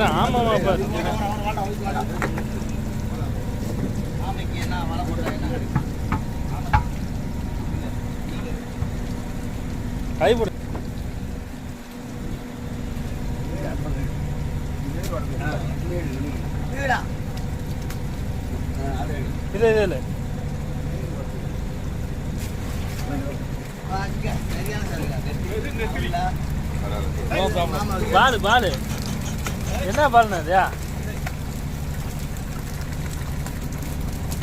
வேற ஆமாமா பாரு. கை போடு. இது இது இல்லை பாலு பாலு என்ன பாலுண்ணா அதுயா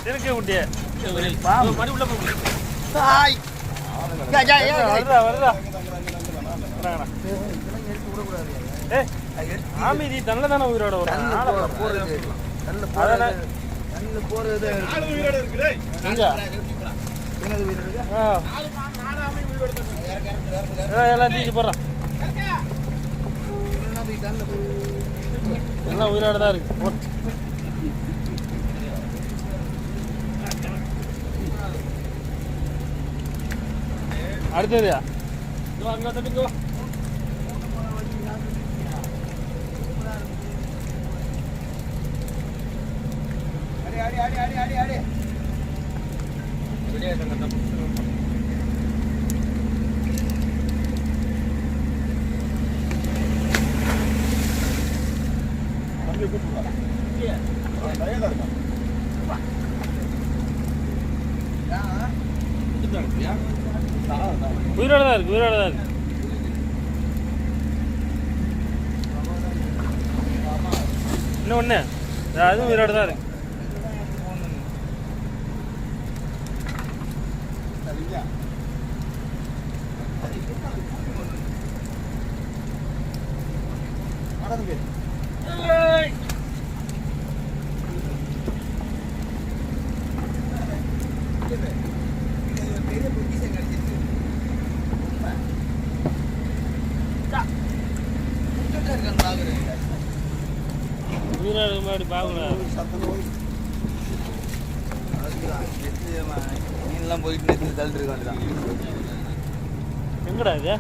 திருக்கி விட்டியே மறுபடி உள்ள போய் வருதா வருதா? வராங்கண்ணா. ஏய் ஆமி நீ தன்னில் தானே உயிரோட வரும். எல்லாம் தூக்கி போடுறான் எல்லாம் உயிரோட தான் இருக்கு போ. அடுத்ததுயா இதோ அங்க தட்டுக்கு வா. உயிரோட தான் இருக்கு உயிரோட தான் இருக்கு. இன்னும் ஒன்று அதுவும் உயிரோட தான் இருக்கு. உயிரோட முன்னாடி பார்க்கணும் மீன்லாம் போயிட்டு நேற்று தள்ளிட்டு இருக்க வேண்டியதான் எங்கடா இது?